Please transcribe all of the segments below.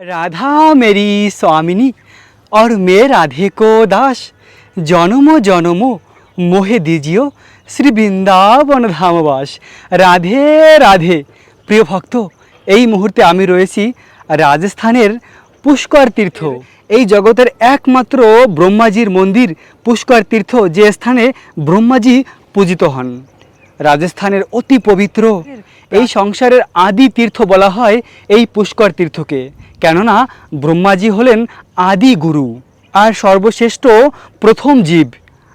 राधा मेरी स्वामिनी और मैं राधे को दास জনম জনম মোহে দিজিও শ্রী বৃন্দাবন ধামবাস রাধে রাধে প্রিয় ভক্ত এই মুহূর্তে আমি রয়েছি রাজস্থানের পুষ্কর তীর্থ এই জগতের একমাত্র ব্রহ্মাজির মন্দির পুষ্কর তীর্থ যে স্থানে ব্রহ্মাজি পূজিত হন রাজস্থানের অতি পবিত্র এই সংসারের আদি তীর্থ বলা হয় এই পুষ্কর তীর্থকে কেননা ব্রহ্মাজি হলেন আদি গুরু আর সর্বশ্রেষ্ঠ প্রথম জীব।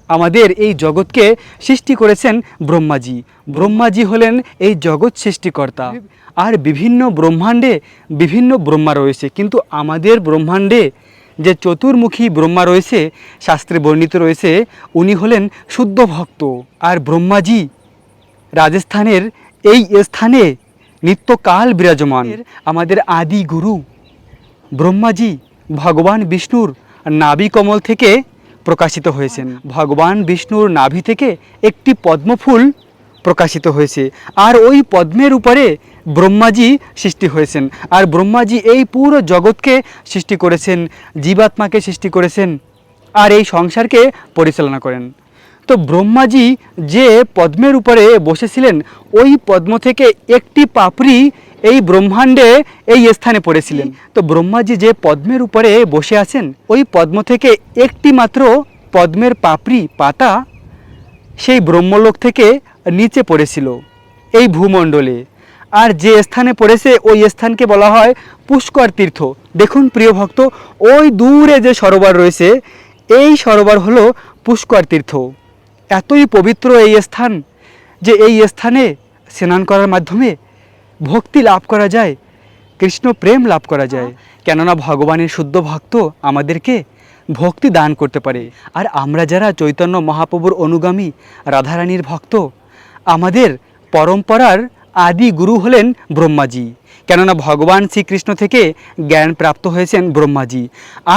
আমাদের এই জগৎকে সৃষ্টি করেছেন ব্রহ্মাজি। ব্রহ্মাজি হলেন এই জগৎ সৃষ্টিকর্তা। আর বিভিন্ন ব্রহ্মাণ্ডে বিভিন্ন ব্রহ্মা রয়েছে। কিন্তু আমাদের ব্রহ্মাণ্ডে যে চতুর্মুখী ব্রহ্মা রয়েছে, শাস্ত্রে বর্ণিত রয়েছে, উনি হলেন শুদ্ধ ভক্ত। আর ব্রহ্মাজি রাজস্থানের এই স্থানে নিত্যকাল বিরাজমান। আমাদের আদি গুরু ব্রহ্মাজি ভগবান বিষ্ণুর নাভি কমল থেকে প্রকাশিত হয়েছেন। ভগবান বিষ্ণুর নাভি থেকে একটি পদ্মফুল প্রকাশিত হয়েছে। আর ওই পদ্মের উপরে ব্রহ্মাজি সৃষ্টি হয়েছেন। আর ব্রহ্মাজি এই পুরো জগৎকে সৃষ্টি করেছেন, জীবাত্মাকে সৃষ্টি করেছেন, আর এই সংসারকে পরিচালনা করেন। তো ব্রহ্মাজি যে পদ্মের উপরে বসেছিলেন, ওই পদ্ম থেকে একটি পাপড়ি এই ব্রহ্মাণ্ডে এই স্থানে পড়েছিলেন। তো ব্রহ্মাজি যে পদ্মের উপরে বসে আছেন, ওই পদ্ম থেকে একটি মাত্র পদ্মের পাপড়ি, পাতা সেই ব্রহ্মলোক থেকে নিচে পড়েছিল এই ভূমণ্ডলে। আর যে স্থানে পড়েছে, ওই স্থানকে বলা হয় পুষ্কর তীর্থ। দেখুন প্রিয় ভক্ত, ওই দূরে যে সরোবর রয়েছে, এই সরোবর হলো পুষ্কর তীর্থ। এতই পবিত্র এই স্থান যে এই স্থানে স্নান করার মাধ্যমে ভক্তি লাভ করা যায় কৃষ্ণ প্রেম লাভ করা যায়। কেননা ভগবানের শুদ্ধ ভক্ত আমাদেরকে ভক্তি দান করতে পারে। আর আমরা যারা চৈতন্য মহাপ্রভুর অনুগামী রাধারানীর ভক্ত আমাদের পরম্পরার আদি গুরু হলেন ব্রহ্মাজি। কেননা ভগবান শ্রীকৃষ্ণ থেকে জ্ঞান প্রাপ্ত হয়েছেন ব্রহ্মাজি।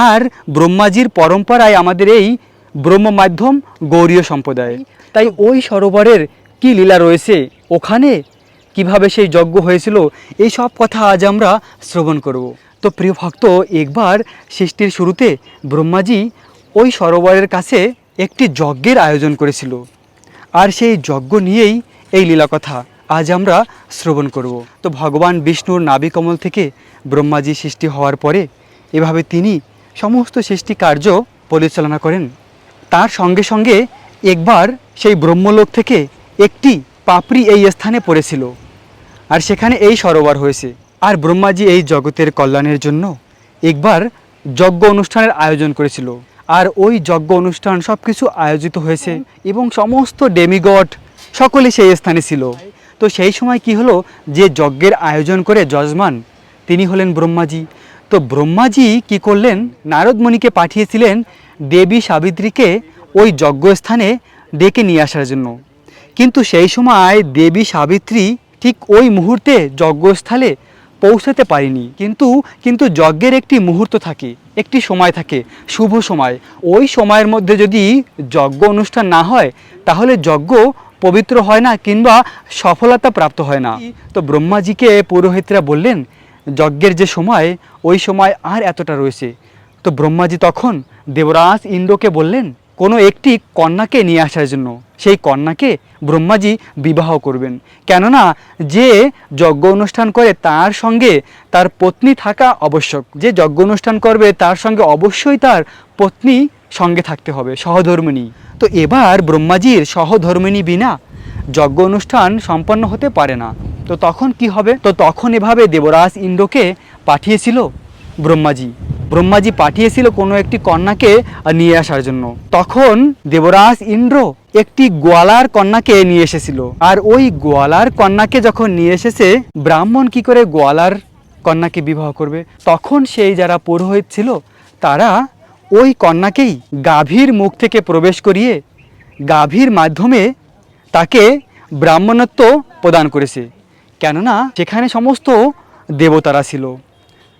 আর ব্রহ্মাজির পরম্পরায় আমাদের এই ব্রহ্ম মাধ্যম গৌরীয় সম্প্রদায়। তাই ওই সরোবরের কি লীলা রয়েছে, ওখানে কীভাবে সেই যজ্ঞ হয়েছিল, এই সব কথা আজ আমরা শ্রবণ করব। তো প্রিয় ভক্ত, একবার সৃষ্টির শুরুতে ব্রহ্মাজি ওই সরোবরের কাছে একটি যজ্ঞের আয়োজন করেছিল। আর সেই যজ্ঞ নিয়েই এই লীলা কথা আজ আমরা শ্রবণ করব। তো ভগবান বিষ্ণুর নাবিকমল থেকে ব্রহ্মাজি সৃষ্টি হওয়ার পরে এভাবে তিনি সমস্ত সৃষ্টি কার্য পরিচালনা করেন। তার সঙ্গে সঙ্গে একবার সেই ব্রহ্মলোক থেকে একটি পাপড়ি এই স্থানে পড়েছিল। আর সেখানে এই সরোবর হয়েছে। আর ব্রহ্মাজি এই জগতের কল্যাণের জন্য একবার যজ্ঞ অনুষ্ঠানের আয়োজন করেছিল। আর ওই যজ্ঞ অনুষ্ঠান সব কিছু আয়োজিত হয়েছে এবং সমস্ত ডেমিগড সকলে সেই স্থানে ছিল। তো সেই সময় কি হলো? যে যজ্ঞের আয়োজন করে যজমান, তিনি হলেন ব্রহ্মাজি। তো ব্রহ্মাজি কি করলেন? নারদমণিকে পাঠিয়েছিলেন দেবী সাবিত্রীকে ওই যজ্ঞস্থানে ডেকে নিয়ে আসার জন্য। কিন্তু সেই সময় দেবী সাবিত্রী ঠিক ওই মুহূর্তে যজ্ঞস্থলে পৌঁছাতে পারেনি। কিন্তু কিন্তু যজ্ঞের একটি মুহূর্ত থাকে, একটি সময় থাকে, শুভ সময়। ওই সময়ের মধ্যে যদি যজ্ঞ অনুষ্ঠান না হয়, তাহলে যজ্ঞ পবিত্র হয় না কিংবা সফলতা প্রাপ্ত হয় না। তো ব্রহ্মাজিকে পুরোহিতরা বললেন যজ্ঞের যে সময়, ওই সময় আর এতটা রয়েছে। তো ব্রহ্মাজি তখন দেবরাজ ইন্দ্রকে বললেন, কোনো একটি কন্যাকে নিয়ে আসার জন্য। সেই কন্যাকে ব্রহ্মাজি বিবাহ করবেন। কেননা যে যজ্ঞ অনুষ্ঠান করে তার সঙ্গে তার পত্নী থাকা আবশ্যক। যে যজ্ঞ অনুষ্ঠান করবে তার সঙ্গে অবশ্যই তার পত্নী সঙ্গে থাকতে হবে, সহধর্মিণী। তো এবার ব্রহ্মাজির সহধর্মিণী বিনা যজ্ঞ অনুষ্ঠান সম্পন্ন হতে পারে না। তো তখন কি হবে? তো তখন এভাবে দেবরাজ ইন্দ্রকে পাঠিয়েছিল ব্রহ্মাজি। ব্রহ্মাজি পাঠিয়েছিল কোনো একটি কন্যাকে নিয়ে আসার জন্য। তখন দেবরাজ ইন্দ্র একটি গোয়ালার কন্যাকে নিয়ে এসেছিল। আর ওই গোয়ালার কন্যাকে যখন নিয়ে এসেছে, ব্রাহ্মণ কি করে গোয়ালার কন্যাকে বিবাহ করবে? তখন সেই যারা পুরোহিত ছিল, তারা ওই কন্যাকেই গাভীর মুখ থেকে প্রবেশ করিয়ে গাভীর মাধ্যমে তাকে ব্রাহ্মণত্ব প্রদান করেছে। কেননা সেখানে সমস্ত দেবতারা ছিল।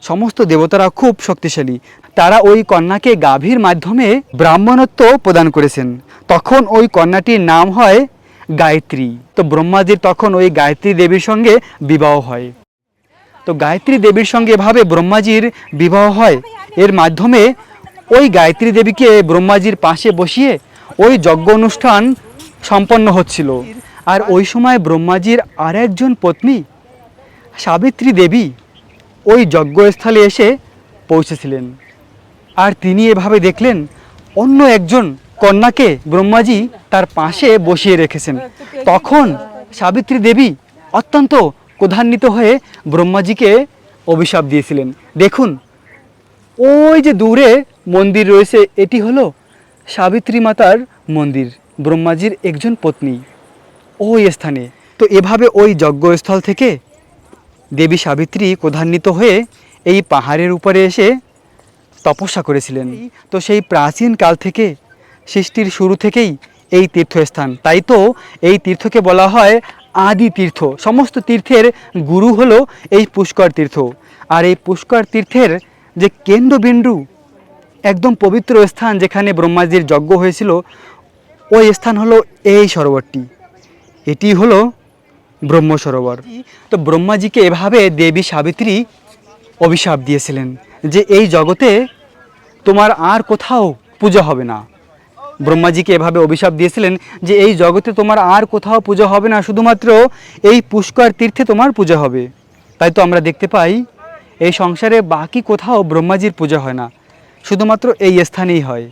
সমস্ত দেবতারা খুব শক্তিশালী। তারা ওই কন্যাকে গাভীর মাধ্যমে ব্রাহ্মণত্ব প্রদান করেছেন। তখন ওই কন্যাটির নাম হয় গায়ত্রী। তো ব্রহ্মাজির তখন ওই গায়ত্রী দেবীর সঙ্গে বিবাহ হয়। তো গায়ত্রী দেবীর সঙ্গে এভাবে ব্রহ্মাজির বিবাহ হয়। এর মাধ্যমে ওই গায়ত্রী দেবীকে ব্রহ্মাজির পাশে বসিয়ে ওই যজ্ঞ অনুষ্ঠান সম্পন্ন হচ্ছিল। আর ওই সময় ব্রহ্মাজির আর একজন পত্নী, সাবিত্রী দেবী, ওই যজ্ঞস্থলে এসে পৌঁছেছিলেন। আর তিনি এভাবে দেখলেন, অন্য একজন কন্যাকে ব্রহ্মাজি তার পাশে বসিয়ে রেখেছেন। তখন সাবিত্রী দেবী অত্যন্ত ক্রধান্বিত হয়ে ব্রহ্মাজিকে অভিশাপ দিয়েছিলেন। দেখুন, ওই যে দূরে মন্দির রয়েছে, এটি হলো সাবিত্রী মাতার মন্দির। ব্রহ্মাজির একজন পত্নী। ওই স্থানে। তো এভাবে ওই যজ্ঞস্থল থেকে দেবী সাবিত্রী ক্রধান্বিত হয়ে এই পাহাড়ের উপরে এসে তপস্যা করেছিলেন। তো সেই প্রাচীন কাল থেকে, সৃষ্টির শুরু থেকেই এই তীর্থস্থান। তাই তো এই তীর্থকে বলা হয় আদি তীর্থ। সমস্ত তীর্থের গুরু হলো এই পুষ্কর তীর্থ। আর এই পুষ্কর তীর্থের যে কেন্দ্রবিন্দু, একদম পবিত্র স্থান যেখানে ব্রহ্মাজির যজ্ঞ হয়েছিল ওই স্থান হলো এই সরোবরটি। এটি হলো ব্রহ্ম সরোবর। তো ব্রহ্মাজিকে এভাবে দেবী সাবিত্রী অভিশাপ দিয়েছিলেন যে এই জগতে তোমার আর কোথাও পুজো হবে না। ব্রহ্মাজিকে এভাবে অভিশাপ দিয়েছিলেন যে এই জগতে তোমার আর কোথাও পুজো হবে না, শুধুমাত্র এই পুষ্কর তীর্থে তোমার পূজা হবে। তাই তো আমরা দেখতে পাই, এই সংসারে বাকি কোথাও ব্রহ্মাজির পূজা হয় না, শুধুমাত্র এই স্থানেই হয়।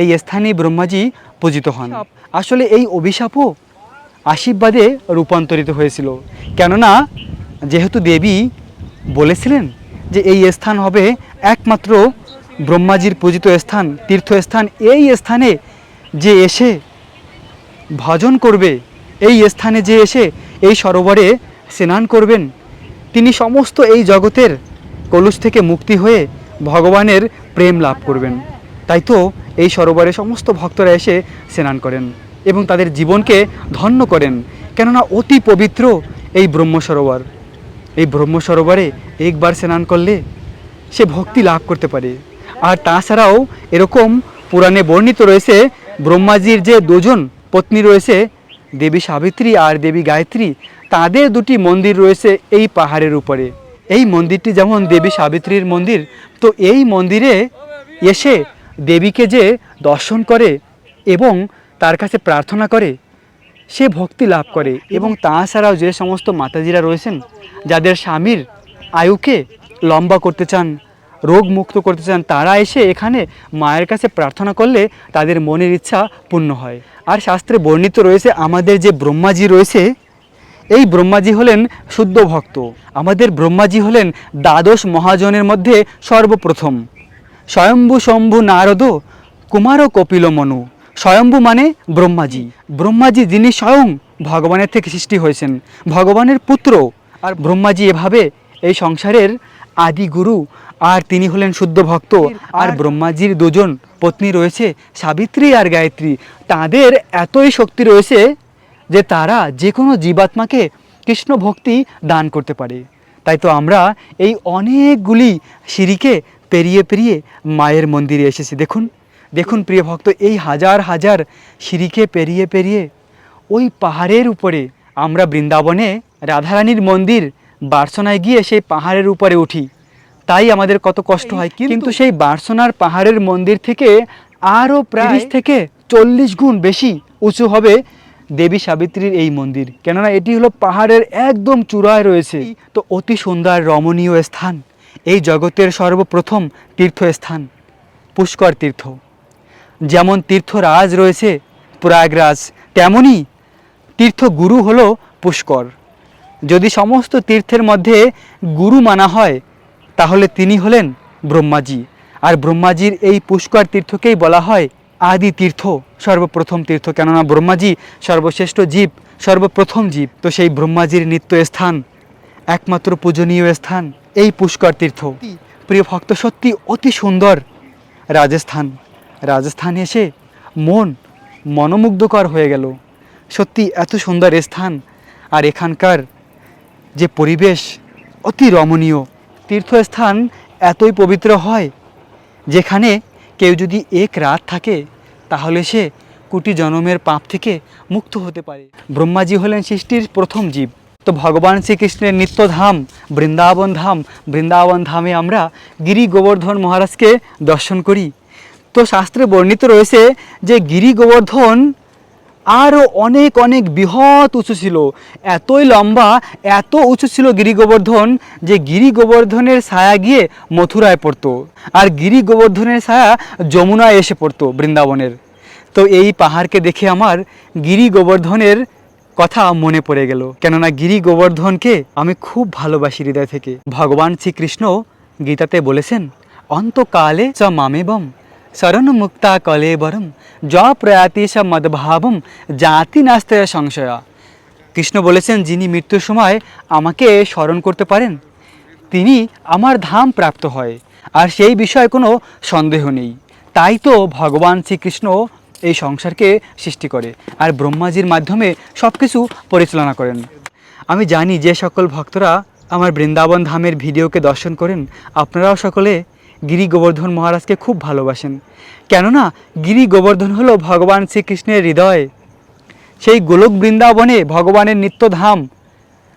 এই স্থানেই ব্রহ্মাজি পূজিত হন। আসলে এই অভিশাপও আশীর্বাদে রূপান্তরিত হয়েছিল। কেননা যেহেতু দেবী বলেছিলেন যে এই স্থান হবে একমাত্র ব্রহ্মাজির পূজিত স্থান তীর্থস্থান এই স্থানে যে এসে ভজন করবে এই স্থানে যে এসে এই সরোবরে স্নান করবেন তিনি সমস্ত এই জগতের কলুষ থেকে মুক্তি হয়ে ভগবানের প্রেম লাভ করবেন। তাই তো এই সরোবরে সমস্ত ভক্তরা এসে স্নান করেন এবং তাদের জীবনকে ধন্য করেন। কেননা অতি পবিত্র এই ব্রহ্ম সরোবর। এই ব্রহ্ম সরোবরে একবার স্নান করলে সে ভক্তি লাভ করতে পারে। আর তাছাড়াও এরকম পুরাণে বর্ণিত রয়েছে, ব্রহ্মাজির যে দুজন পত্নী রয়েছে, দেবী সাবিত্রী আর দেবী গায়ত্রী, তাদের দুটি মন্দির রয়েছে এই পাহাড়ের উপরে। এই মন্দিরটি যেমন দেবী সাবিত্রীর মন্দির, তো এই মন্দিরে এসে দেবীকে যে দর্শন করে এবং তার কাছে প্রার্থনা করে, সে ভক্তি লাভ করে এবং তাছাড়াও যে সমস্ত মাতাজিরা রয়েছেন, যাদের স্বামীর আয়ুকে লম্বা করতে চান, রোগ মুক্ত করতে চান, তারা এসে এখানে মায়ের কাছে প্রার্থনা করলে তাদের মনের ইচ্ছা পূর্ণ হয়। আর শাস্ত্রে বর্ণিত রয়েছে, আমাদের যে ব্রহ্মাজি রয়েছে, এই ব্রহ্মাজি হলেন শুদ্ধ ভক্ত। আমাদের ব্রহ্মাজি হলেন দ্বাদশ মহাজনের মধ্যে সর্বপ্রথম। স্বয়ম্ভু শম্ভু নারদ কুমার কপিল মনু। স্বয়ম্ভু মানে ব্রহ্মাজি। ব্রহ্মাজি যিনি স্বয়ং ভগবানের থেকে সৃষ্টি হয়েছেন, ভগবানের পুত্র। আর ব্রহ্মাজি এভাবে এই সংসারের আদি গুরু। আর তিনি হলেন শুদ্ধ ভক্ত। আর ব্রহ্মাজির দুজন পত্নী রয়েছে, সাবিত্রী আর গায়ত্রী। তাদের এতই শক্তি রয়েছে যে তারা যে কোনো জীবাত্মাকে কৃষ্ণ ভক্তি দান করতে পারে। তাই তো আমরা এই অনেকগুলি সিঁড়িকে পেরিয়ে পেরিয়ে মায়ের মন্দিরে এসেছি। দেখুন দেখুন প্রিয় ভক্ত এই হাজার হাজার সিঁড়িকে পেরিয়ে পেরিয়ে ওই পাহাড়ের উপরে আমরা বৃন্দাবনে রাধারানীর মন্দির বার্সনায় গিয়ে সেই পাহাড়ের উপরে উঠি। তাই আমাদের কত কষ্ট হয়। কিন্তু সেই বার্সনার পাহাড়ের মন্দির থেকে আরও প্রায় থেকে চল্লিশ গুণ বেশি উঁচু হবে দেবী সাবিত্রীর এই মন্দির। কেননা এটি হলো পাহাড়ের একদম চূড়ায় রয়েছে। তো অতি সুন্দর রমণীয় স্থান। এই জগতের সর্বপ্রথম তীর্থস্থান, পুষ্কর তীর্থ। যেমন তীর্থরাজ রয়েছে, প্রয়াগরাজ তেমনই তীর্থগুরু হলো পুষ্কর। যদি সমস্ত তীর্থের মধ্যে গুরু মানা হয়, তাহলে তিনি হলেন ব্রহ্মাজি। আর ব্রহ্মাজির এই পুষ্কর তীর্থকেই বলা হয় আদি তীর্থ, সর্বপ্রথম তীর্থ। কেননা ব্রহ্মাজি সর্বশ্রেষ্ঠ জীব, সর্বপ্রথম জীব। তো সেই ব্রহ্মাজির নিত্য স্থান একমাত্র পূজনীয় স্থান। এই পুষ্কর তীর্থ। প্রিয় ভক্ত, সত্যি অতি সুন্দর। রাজস্থান। রাজস্থানে এসে মন মনোমুগ্ধকর হয়ে গেল। সত্যি এত সুন্দর স্থান। আর এখানকার যে পরিবেশ অতি রমণীয়। তীর্থস্থান এতই পবিত্র হয়, যেখানে কেউ যদি এক রাত থাকে, তাহলে সে কোটি জনমের পাপ থেকে মুক্ত হতে পারে। ব্রহ্মাজি হলেন সৃষ্টির প্রথম জীব। তো ভগবান শ্রীকৃষ্ণের নিত্যধাম বৃন্দাবন ধাম বৃন্দাবন ধামে আমরা গিরি গোবর্ধন মহারাজকে দর্শন করি। তো শাস্ত্রে বর্ণিত রয়েছে যে গিরি গোবর্ধন আরও অনেক অনেক বৃহৎ উঁচু ছিল। এতই লম্বা, এত উঁচু ছিল গিরি গোবর্ধন যে গিরি গোবর্ধনের ছায়া গিয়ে মথুরায় পড়তো আর গিরি গোবর্ধনের ছায়া যমুনায় এসে পড়তো বৃন্দাবনের। তো এই পাহাড়কে দেখে আমার গিরি গোবর্ধনের কথা মনে পড়ে গেল। কেননা গিরি গোবর্ধনকে আমি খুব ভালোবাসি হৃদয় থেকে। ভগবান শ্রীকৃষ্ণ গীতাতে বলেছেন, অন্তকালে চ মামেবম শরণ মুক্তা কলেবরম য প্রয়াতি স মদভাবম, জাতি নাস্তেয় সংশয়া। কৃষ্ণ বলেছেন, যিনি মৃত্যুর সময় আমাকে স্মরণ করতে পারেন, তিনি আমার ধাম প্রাপ্ত হয়। আর সেই বিষয়ে কোনো সন্দেহ নেই। তাই তো ভগবান শ্রীকৃষ্ণ এই সংসারকে সৃষ্টি করে আর ব্রহ্মাজির মাধ্যমে সব কিছু পরিচালনা করেন। আমি জানি যে সকল ভক্তরা আমার বৃন্দাবন ধামের ভিডিওকে দর্শন করেন, আপনারাও সকলে গিরি গোবর্ধন মহারাজকে খুব ভালোবাসেন। কেননা গিরি গোবর্ধন হলো ভগবান শ্রীকৃষ্ণের হৃদয়। সেই গোলক বৃন্দাবনে ভগবানের নিত্যধাম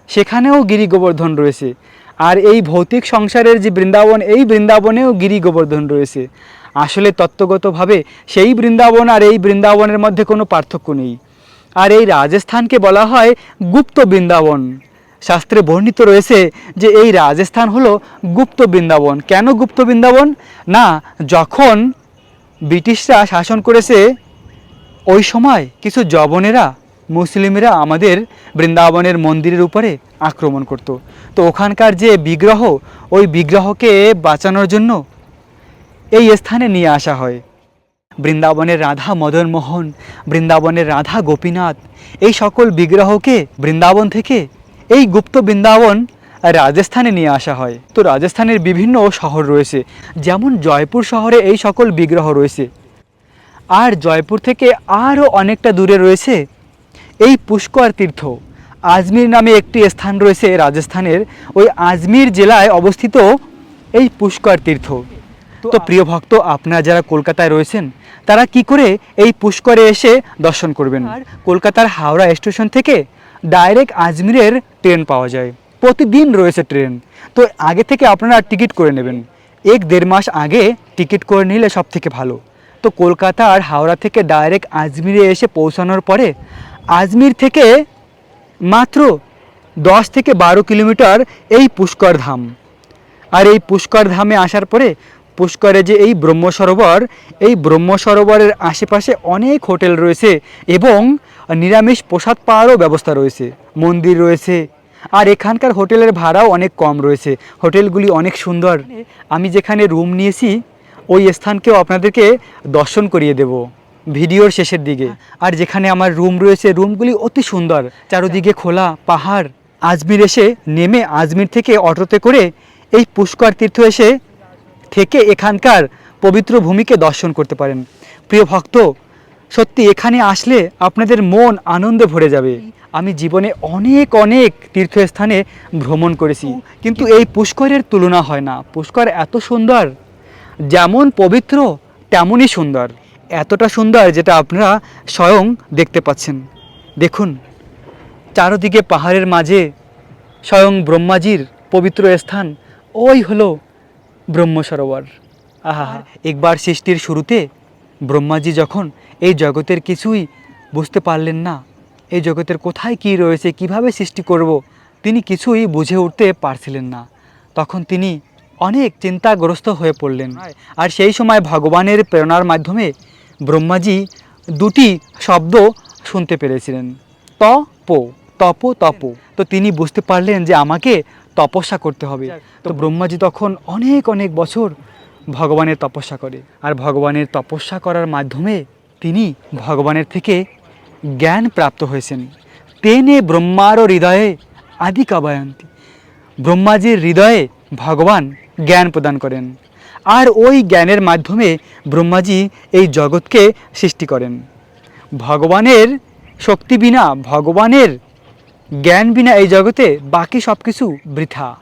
সেখানেও গিরি গোবর্ধন রয়েছে। আর এই ভৌতিক সংসারের যে বৃন্দাবন, এই বৃন্দাবনেও গিরি গোবর্ধন রয়েছে। আসলে তত্ত্বগতভাবে সেই বৃন্দাবন আর এই বৃন্দাবনের মধ্যে কোনো পার্থক্য নেই। আর এই রাজস্থানকে বলা হয় গুপ্ত বৃন্দাবন। শাস্ত্রে বর্ণিত রয়েছে যে এই রাজস্থান হলো গুপ্ত বৃন্দাবন। কেন গুপ্ত বৃন্দাবন? না, যখন ব্রিটিশরা শাসন করেছে, ওই সময় কিছু জবনেরা, মুসলিমরা আমাদের বৃন্দাবনের মন্দিরের উপরে আক্রমণ করত। তো ওখানকার যে বিগ্রহ, ওই বিগ্রহকে বাঁচানোর জন্য এই স্থানে নিয়ে আসা হয়। বৃন্দাবনের রাধা মদন মোহন, বৃন্দাবনের রাধা গোপীনাথ, এই সকল বিগ্রহকে বৃন্দাবন থেকে এই গুপ্ত বৃন্দাবন রাজস্থানে নিয়ে আসা হয়। তো রাজস্থানের বিভিন্ন শহর রয়েছে, যেমন জয়পুর শহরে এই সকল বিগ্রহ রয়েছে। আর জয়পুর থেকে আরও অনেকটা দূরে রয়েছে এই পুষ্কর তীর্থ। আজমির নামে একটি স্থান রয়েছে রাজস্থানের, ওই আজমির জেলায় অবস্থিত এই পুষ্কর তীর্থ। তো প্রিয় ভক্ত আপনারা যারা কলকাতায় রয়েছেন তারা কি করে এই পুষ্করে এসে দর্শন করবেন? আর কলকাতার হাওড়া স্টেশন থেকে ডাইরেক্ট আজমিরের ট্রেন পাওয়া যায়। প্রতিদিন রয়েছে ট্রেন। তো আগে থেকে আপনারা টিকিট করে নেবেন। এক দেড় মাস আগে টিকিট করে নিলে সব থেকে ভালো। তো কলকাতা আর হাওড়া থেকে ডাইরেক্ট আজমিরে এসে পৌঁছানোর পরে আজমির থেকে মাত্র দশ থেকে বারো কিলোমিটার এই পুষ্কর ধাম। আর এই পুষ্কর ধামে আসার পরে পুষ্করে যে এই ব্রহ্ম সরোবর, এই ব্রহ্ম সরোবরের আশেপাশে অনেক হোটেল রয়েছে এবং নিরামিষ প্রসাদ পাওয়ারও ব্যবস্থা রয়েছে, মন্দির রয়েছে। আর এখানকার হোটেলের ভাড়াও অনেক কম রয়েছে, হোটেলগুলি অনেক সুন্দর। আমি যেখানে রুম নিয়েছি, ওই স্থানকেও আপনাদেরকে দর্শন করিয়ে দেব ভিডিওর শেষের দিকে। আর যেখানে আমার রুম রয়েছে, রুমগুলি অতি সুন্দর, চারদিকে খোলা পাহাড়। আজমির এসে নেমে আজমির থেকে অটোতে করে এই পুষ্কর তীর্থ এসে থেকে এখানকার পবিত্র ভূমিকে দর্শন করতে পারেন। প্রিয় ভক্ত, সত্যি এখানে আসলে আপনাদের মন আনন্দে ভরে যাবে। আমি জীবনে অনেক অনেক তীর্থস্থানে ভ্রমণ করেছি। কিন্তু এই পুষ্করের তুলনা হয় না। পুষ্কর এত সুন্দর, যেমন পবিত্র, তেমনই সুন্দর। এতটা সুন্দর যেটা আপনারা স্বয়ং দেখতে পাচ্ছেন। দেখুন, চারদিকে পাহাড়ের মাঝে স্বয়ং ব্রহ্মাজির পবিত্র স্থান। ওই হলো ব্রহ্ম সরোবর। আহা একবার সৃষ্টির শুরুতে ব্রহ্মাজি যখন এই জগতের কিছুই বুঝতে পারলেন না এই জগতের কোথায় কি রয়েছে কীভাবে সৃষ্টি করব তিনি কিছুই বুঝে উঠতে পারছিলেন না। তখন তিনি অনেক চিন্তাগ্রস্ত হয়ে পড়লেন। আর সেই সময় ভগবানের প্রেরণার মাধ্যমে ব্রহ্মাজি দুটি শব্দ শুনতে পেরেছিলেন। তপ তপ তপ। তো তিনি বুঝতে পারলেন যে আমাকে তপস্যা করতে হবে। তো ব্রহ্মাজি তখন অনেক অনেক বছর ভগবানের তপস্যা করে। আর ভগবানের তপস্যা করার মাধ্যমে তিনি ভগবানের থেকে জ্ঞান প্রাপ্ত হয়েছেন। তেনে ব্রহ্মার হৃদয়ে আদি কাবায়ন্তী ব্রহ্মাজির হৃদয়ে ভগবান জ্ঞান প্রদান করেন। আর ওই জ্ঞানের মাধ্যমে ব্রহ্মাজি এই জগৎকে সৃষ্টি করেন। ভগবানের শক্তি বিনা ভগবানের জ্ঞান বিনা এই জগতে বাকি সব কিছু বৃথা।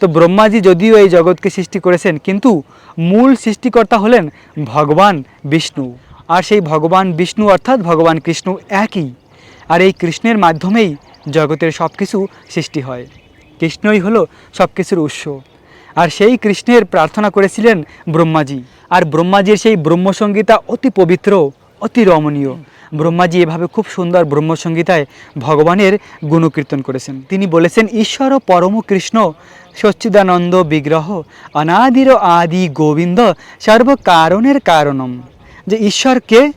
তো ব্রহ্মাজি যদিও এই জগৎকে সৃষ্টি করেছেন, কিন্তু মূল সৃষ্টিকর্তা হলেন ভগবান বিষ্ণু। আর সেই ভগবান বিষ্ণু অর্থাৎ ভগবান কৃষ্ণ একই। আর এই কৃষ্ণের মাধ্যমেই জগতের সব কিছু সৃষ্টি হয়। কৃষ্ণই হলো সব কিছুর উৎস। আর সেই কৃষ্ণের প্রার্থনা করেছিলেন ব্রহ্মাজি। আর ব্রহ্মাজির সেই ব্রহ্মসঙ্গীতা অতি পবিত্র, অতি রমণীয়। ব্রহ্মাজি এভাবে খুব সুন্দর ব্রহ্মসঙ্গীতায় ভগবানের গুণকীর্তন করেছেন। তিনি বলেছেন, ঈশ্বর পরম কৃষ্ণ, সচ্চিদানন্দ বিগ্রহ, অনাদির আদি গোবিন্দ সর্বকারণের কারণম, যে ঈশ্বরকে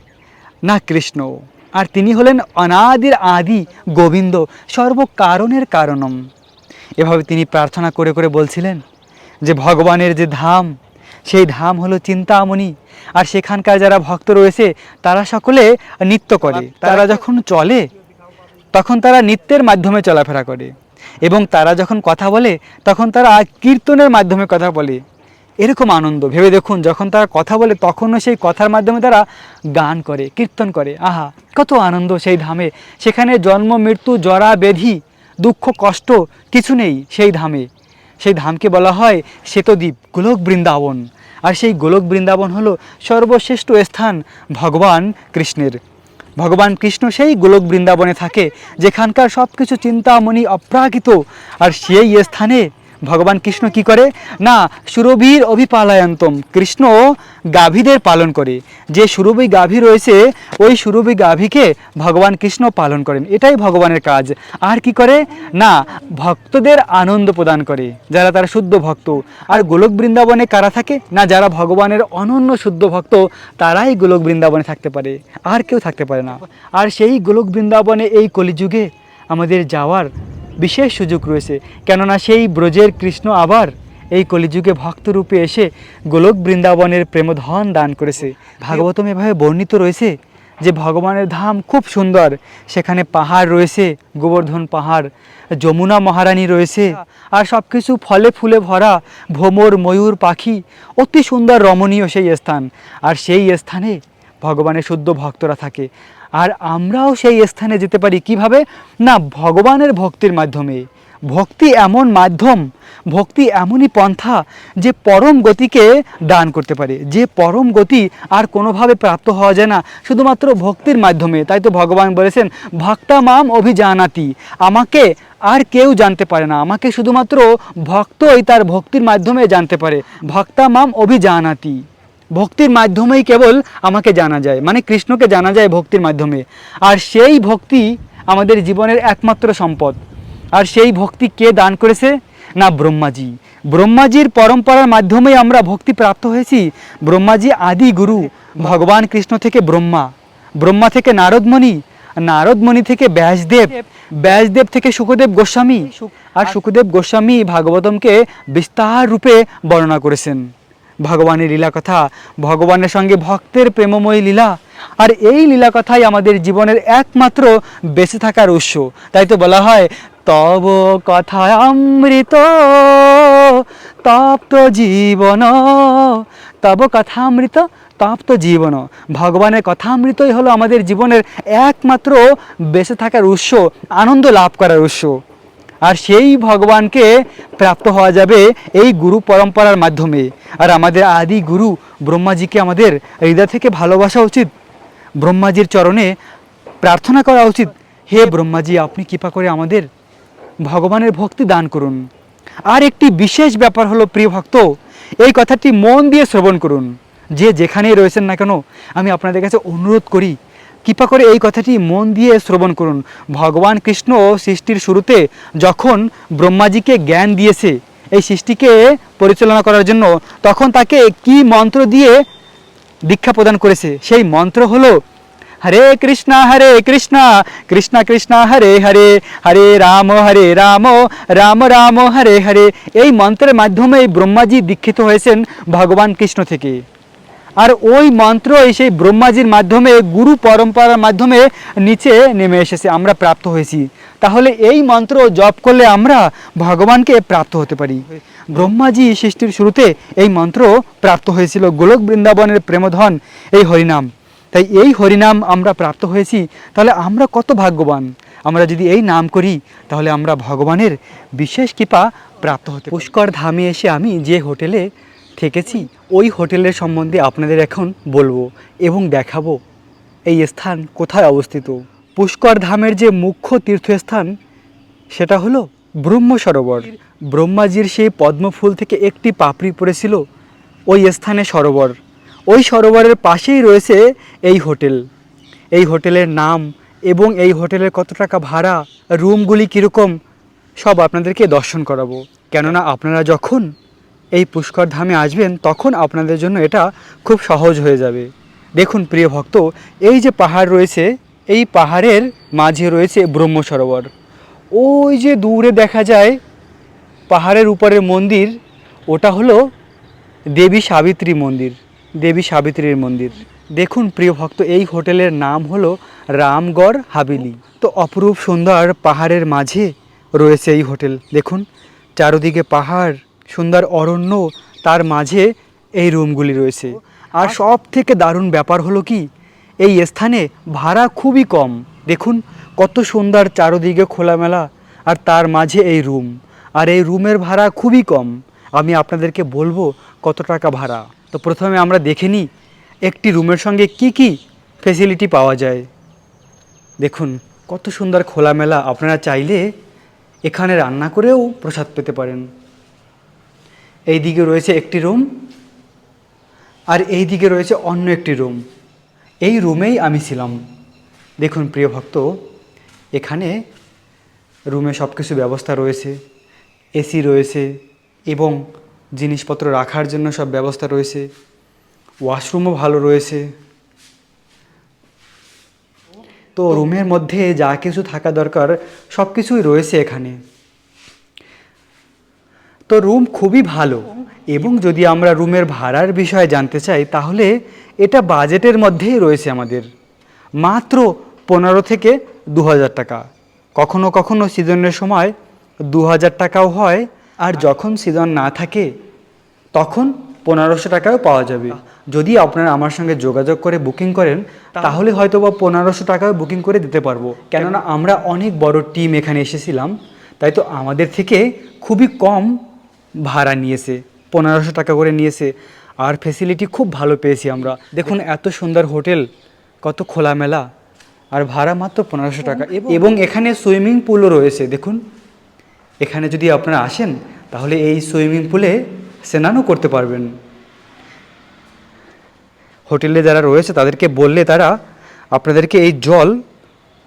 না কৃষ্ণ। আর তিনি হলেন অনাদির আদি গোবিন্দ, সর্বকারণের কারণম। এভাবে তিনি প্রার্থনা করে করে বলছিলেন যে, ভগবানের যে ধাম সেই ধাম হলো চিন্তামণি। আর সেখানকার যারা ভক্ত রয়েছে, তারা সকলে নৃত্য করে। তারা যখন চলে, তখন তারা নৃত্যের মাধ্যমে চলাফেরা করে। এবং তারা যখন কথা বলে, তখন তারা কীর্তনের মাধ্যমে কথা বলে। এরকম আনন্দ। ভেবে দেখুন, যখন তারা কথা বলে, তখনও সেই কথার মাধ্যমে তারা গান করে, কীর্তন করে। আহা, কত আনন্দ সেই ধামে। সেখানে জন্ম, মৃত্যু, জরা ব্যাধি দুঃখ, কষ্ট, কিছু নেই সেই ধামে। সেই ধামকে বলা হয় শ্বেতদ্বীপ, গোলক বৃন্দাবন। আর সেই গোলক বৃন্দাবন হলো সর্বশ্রেষ্ঠ স্থান ভগবান কৃষ্ণের। ভগবান কৃষ্ণ সেই গোলক বৃন্দাবনে থাকে, যেখানকার সব কিছু চিন্তামণি অপ্রাকৃত, আর সেই স্থানে ভগবান কৃষ্ণ কি করে? না, সুরভীর অভিপালায়ন্তম। কৃষ্ণ গাভীদের পালন করে। যে সুরভি গাভী রয়েছে, ওই সুরভি গাভীকে ভগবান কৃষ্ণ পালন করেন। এটাই ভগবানের কাজ। আর কি করে? না, ভক্তদের আনন্দ প্রদান করে, যারা তারা শুদ্ধ ভক্ত। আর গোলক বৃন্দাবনে কারা থাকে? না, যারা ভগবানের অনন্য শুদ্ধ ভক্ত, তারাই গোলক বৃন্দাবনে থাকতে পারে। আর কেউ থাকতে পারে না। আর সেই গোলক বৃন্দাবনে এই কলিযুগে আমাদের যাওয়ার বিশেষ সুযোগ রয়েছে। কেননা সেই ব্রজের কৃষ্ণ আবার এই কলিযুগে ভক্তরূপে এসে গোলক বৃন্দাবনের প্রেমধন দান করেছে। ভাগবতম এভাবে বর্ণিত রয়েছে যে ভগবানের ধাম খুব সুন্দর। সেখানে পাহাড় রয়েছে, গোবর্ধন পাহাড়, যমুনা মহারানী রয়েছে আর সব কিছু ফলে ফুলে ভরা ভ্রমর ময়ূর পাখি অতি সুন্দর রমণীয় সেই স্থান। আর সেই স্থানে ভগবানের শুদ্ধ ভক্তরা থাকে। আর আমরাও সেই স্থানে যেতে পারি। কীভাবে? না, ভগবানের ভক্তির মাধ্যমে। ভক্তি এমন মাধ্যম, ভক্তি এমনই পন্থা যে পরম গতিকে দান করতে পারে। যে পরম গতি আর কোনোভাবে প্রাপ্ত হওয়া যায় না, শুধুমাত্র ভক্তির মাধ্যমে। তাই তো ভগবান বলেছেন, ভক্তা মাম অভিজানাতি। আমাকে আর কেউ জানতে পারে না। আমাকে শুধুমাত্র ভক্তই তার ভক্তির মাধ্যমে জানতে পারে। ভক্তা মাম অভিজানাতি। ভক্তির মাধ্যমেই কেবল আমাকে জানা যায়। মানে কৃষ্ণকে জানা যায় ভক্তির মাধ্যমে। আর সেই ভক্তি আমাদের জীবনের একমাত্র সম্পদ। আর সেই ভক্তি কে দান করেছে? না, ব্রহ্মাজি। ব্রহ্মাজির পরম্পরার মাধ্যমেই আমরা ভক্তি প্রাপ্ত হয়েছি। ব্রহ্মাজি আদি গুরু, ভগবান কৃষ্ণ থেকে ব্রহ্মা। ব্রহ্মা থেকে নারদমণি নারদমণি থেকে ব্যাসদেব ব্যাসদেব থেকে সুখদেব গোস্বামী। আর সুখদেব গোস্বামী ভাগবতমকে বিস্তার রূপে বর্ণনা করেছেন। ভগবানের লীলা কথা, ভগবানের সঙ্গে ভক্তের প্রেমময়ী লীলা। আর এই লীলা কথাই আমাদের জীবনের একমাত্র বেঁচে থাকার উৎস। তাই তো বলা হয়, তব কথা অমৃত, তপ্ত জীবন। তব কথামৃত তপ্ত জীবন। ভগবানের কথামৃতই হলো আমাদের জীবনের একমাত্র বেঁচে থাকার উৎস, আনন্দ লাভ করার উৎস। আর সেই ভগবানকে প্রাপ্ত হওয়া যাবে এই গুরু পরম্পরার মাধ্যমে। আর আমাদের আদি গুরু ব্রহ্মাজিকে আমাদের হৃদয় থেকে ভালোবাসা উচিত। ব্রহ্মাজির চরণে প্রার্থনা করা উচিত, হে ব্রহ্মাজি, আপনি কৃপা করে আমাদের ভগবানের ভক্তি দান করুন। আর একটি বিশেষ ব্যাপার হলো, প্রিয় ভক্ত, এই কথাটি মন দিয়ে শ্রবণ করুন। যে যেখানেই রয়েছেন না কেন, আমি আপনাদের কাছে অনুরোধ করি কৃপা করে এই কথাটি মন দিয়ে শ্রবণ করুন। ভগবান কৃষ্ণ সৃষ্টির শুরুতে যখন ব্রহ্মাজিকে জ্ঞান দিয়েছে এই সৃষ্টিকে পরিচালনা করার জন্য, তখন তাকে কি মন্ত্র দিয়ে দীক্ষা প্রদান করেছে? সেই মন্ত্র হলো, হরে কৃষ্ণ হরে কৃষ্ণ কৃষ্ণ কৃষ্ণ, হরে হরে হরে রাম হরে রাম রাম রাম, হরে হরে। এই মন্ত্রের মাধ্যমে ব্রহ্মাজি দীক্ষিত হয়েছেন ভগবান কৃষ্ণ থেকে। আর ওই মন্ত্রই সেই ব্রহ্মাজির মাধ্যমে, গুরু পরম্পরার মাধ্যমে নিচে নেমে এসেছে, আমরা প্রাপ্ত হয়েছি। তাহলে এই মন্ত্র জপ করলে আমরা ভগবানকে প্রাপ্ত হতে পারি। ব্রহ্মাজি সৃষ্টির শুরুতে এই মন্ত্র প্রাপ্ত হয়েছিল। গোলক বৃন্দাবনের প্রেমধন, এই হরিনাম। তাই এই হরিনাম আমরা প্রাপ্ত হয়েছি, তাহলে আমরা কত ভাগ্যবান? আমরা যদি এই নাম করি, তাহলে আমরা ভগবানের বিশেষ কৃপা প্রাপ্ত হতে পুষ্কর ধামে এসে আমি যে হোটেলে থেকেছি। ওই হোটেলের সম্বন্ধে আপনাদের এখন বলব এবং দেখাবো এই স্থান কোথায় অবস্থিত। পুষ্কর ধামের যে মুখ্য তীর্থস্থান, সেটা হলো ব্রহ্ম সরোবর। ব্রহ্মাজির সেই পদ্মফুল থেকে একটি পাপড়ি পড়েছিল ওই স্থানে সরোবর। ওই সরোবরের পাশেই রয়েছে এই হোটেল। এই হোটেলের নাম এবং এই হোটেলের কত টাকা ভাড়া, রুমগুলি কীরকম, সব আপনাদেরকে দর্শন করাবো। কেননা আপনারা যখন এই পুষ্কর ধামে আসবেন, তখন আপনাদের জন্য এটা খুব সহজ হয়ে যাবে। দেখুন প্রিয় ভক্ত, এই যে পাহাড় রয়েছে, এই পাহাড়ের মাঝে রয়েছে ব্রহ্ম সরোবর। ওই যে দূরে দেখা যায় পাহাড়ের উপরের মন্দির, ওটা হলো দেবী সাবিত্রী মন্দির, দেবী সাবিত্রীর মন্দির। দেখুন প্রিয় ভক্ত, এই হোটেলের নাম হলো রামগড় হাবিলি। তো অপরূপ সুন্দর পাহাড়ের মাঝে রয়েছে এই হোটেল। দেখুন, চারদিকে পাহাড় সুন্দর অরণ্য তার মাঝে এই রুমগুলি রয়েছে। আর সব থেকে দারুণ ব্যাপার হলো কি, এই স্থানে ভাড়া খুবই কম। দেখুন কত সুন্দর চারদিকে খোলামেলা আর তার মাঝে এই রুম। আর এই রুমের ভাড়া খুবই কম। আমি আপনাদেরকে বলব কত টাকা ভাড়া। তো প্রথমে আমরা দেখে নিই একটি রুমের সঙ্গে কি কি ফেসিলিটি পাওয়া যায়। দেখুন কত সুন্দর খোলামেলা। আপনারা চাইলে এখানে রান্না করেও প্রসাদ পেতে পারেন। এই দিকে রয়েছে একটি রুম আর এই দিকে রয়েছে অন্য একটি রুম। এই রুমেই আমি ছিলাম। দেখুন প্রিয় ভক্ত, এখানে রুমে সব কিছু ব্যবস্থা রয়েছে, এসি রয়েছে এবং জিনিসপত্র রাখার জন্য সব ব্যবস্থা রয়েছে। ওয়াশরুমও ভালো রয়েছে। তো রুমের মধ্যে যা কিছু থাকা দরকার সব কিছুই রয়েছে এখানে। তো রুম খুবই ভালো। এবং যদি আমরা রুমের ভাড়ার বিষয়ে জানতে চাই, তাহলে এটা বাজেটের মধ্যেই রয়েছে আমাদের। মাত্র পনেরো থেকে দু হাজার টাকা। কখনো কখনো সিজনের সময় দু হাজার টাকাও হয়, আর যখন সিজন না থাকে, তখন পনেরোশো টাকাও পাওয়া যাবে। যদি আপনারা আমার সঙ্গে যোগাযোগ করে বুকিং করেন, তাহলে হয়তো বা পনেরোশো টাকাও বুকিং করে দিতে পারব। কেননা আমরা অনেক বড় টিম এখানে এসেছিলাম, তাই তো আমাদের থেকে খুবই কম ভাড়া নিয়েছে পনেরোশো টাকা করে নিয়েছে আর ফেসিলিটি খুব ভালো পেয়েছি আমরা। দেখুন এত সুন্দর হোটেল কত খোলামেলা আর ভাড়া মাত্র পনেরোশো টাকা। এবং এখানে সুইমিং পুলও রয়েছে দেখুন। এখানে যদি আপনারা আসেন তাহলে এই সুইমিং পুলে স্নানও করতে পারবেন। হোটেলে যারা রয়েছে তাদেরকে বললে তারা আপনাদেরকে এই জল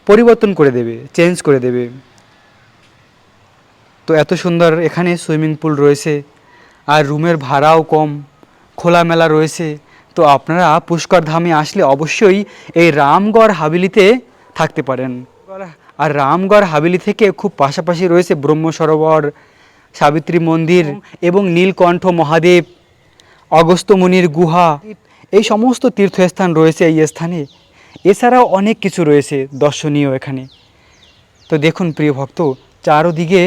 পরিবর্তন করে দেবে চেঞ্জ করে দেবে। তো এত সুন্দর এখানে সুইমিং পুল রয়েছে, আর রুমের ভাড়াও কম, খোলামেলা রয়েছে। তো আপনারা পুষ্কর ধামে আসলে অবশ্যই এই রামগড় হাবিলিতে থাকতে পারেন। আর রামগড় হাবিলি থেকে খুব পাশাপাশি রয়েছে ব্রহ্ম সরোবর, সাবিত্রী মন্দির এবং নীলকণ্ঠ মহাদেব অগস্ত্যমুনির গুহা, এই সমস্ত তীর্থস্থান রয়েছে এই স্থানে। এছাড়াও অনেক কিছু রয়েছে দর্শনীয় এখানে। তো দেখুন প্রিয় ভক্ত, চারদিকে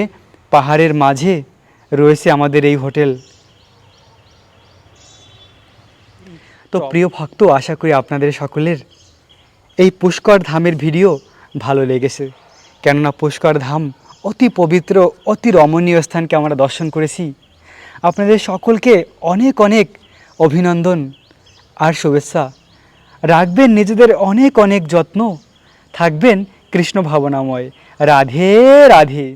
পাহাড়ের মাঝে রয়েছে আমাদের এই হোটেল। তো প্রিয় ভক্ত আশা করি আপনাদের সকলের এই পুষ্কর ধামের ভিডিও ভালো লেগেছে। কেননা পুষ্কর ধাম অতি পবিত্র অতি রমণীয় স্থানকে আমরা দর্শন করেছি। আপনাদের সকলকে অনেক অনেক অভিনন্দন আর শুভেচ্ছা। রাখবেন নিজেদের অনেক অনেক যত্ন। থাকবেন কৃষ্ণ ভাবনাময়। রাধে রাধে।